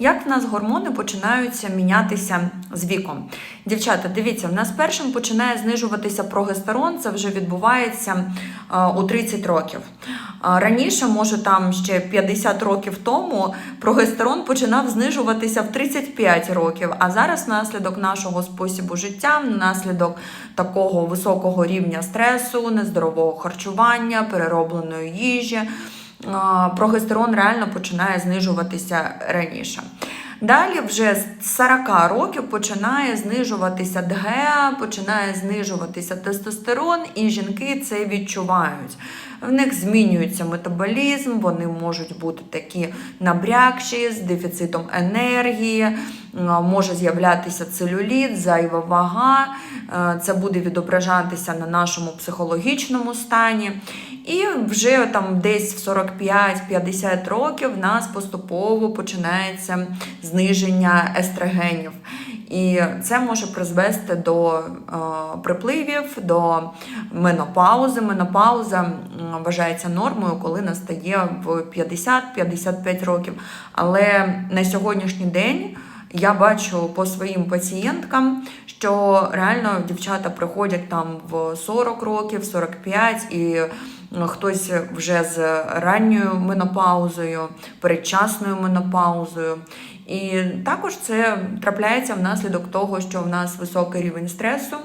Як в нас гормони починаються мінятися з віком? Дівчата, дивіться, в нас першим починає знижуватися прогестерон, це вже відбувається е, у 30 років. А Раніше, може, там ще 50 років тому, прогестерон починав знижуватися в 35 років. А зараз, внаслідок нашого способу життя, внаслідок такого високого рівня стресу, нездорового харчування, переробленої їжі, прогестерон реально починає знижуватися раніше. Далі вже з 40 років починає знижуватися ДГА, починає знижуватися тестостерон, і жінки це відчувають. В них змінюється метаболізм, вони можуть бути такі набрякші з дефіцитом енергії, може з'являтися целюліт, зайва вага. Е, Це буде відображатися на нашому психологічному стані. І вже там десь в 45-50 років в нас поступово починається зниження естрогенів. І це може призвести до е, припливів, до менопаузи. Менопауза вважається нормою, коли настає в 50-55 років. Але на сьогоднішній день я бачу по своїм пацієнткам, що реально дівчата приходять там в 40 років, 45 і хтось вже з ранньою менопаузою, передчасною менопаузою. І також це трапляється внаслідок того, що в нас високий рівень стресу.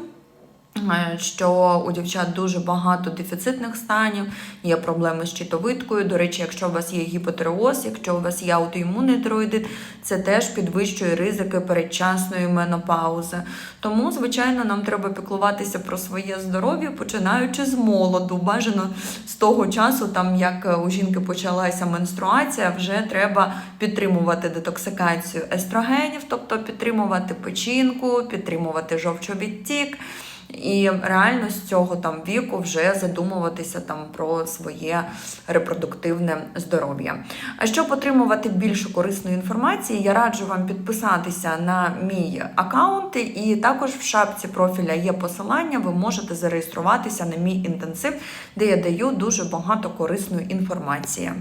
Е, Що у дівчат дуже багато дефіцитних станів, є проблеми з щитовидкою. До речі, якщо у вас є гіпотереоз, якщо у вас є аутоімунний тироїдит, це теж підвищує ризики передчасної менопаузи. Тому, звичайно, нам треба піклуватися про своє здоров'я, починаючи з молоду. Бажано з того часу, там як у жінки почалася менструація, вже треба підтримувати детоксикацію естрогенів, тобто підтримувати печінку, підтримувати жовчовідтік. І реально з цього там віку вже задумуватися там про своє репродуктивне здоров'я. А щоб отримувати більше корисної інформації, я раджу вам підписатися на мій аккаунт, і також в шапці профіля є посилання. Ви можете зареєструватися на мій інтенсив, де я даю дуже багато корисної інформації.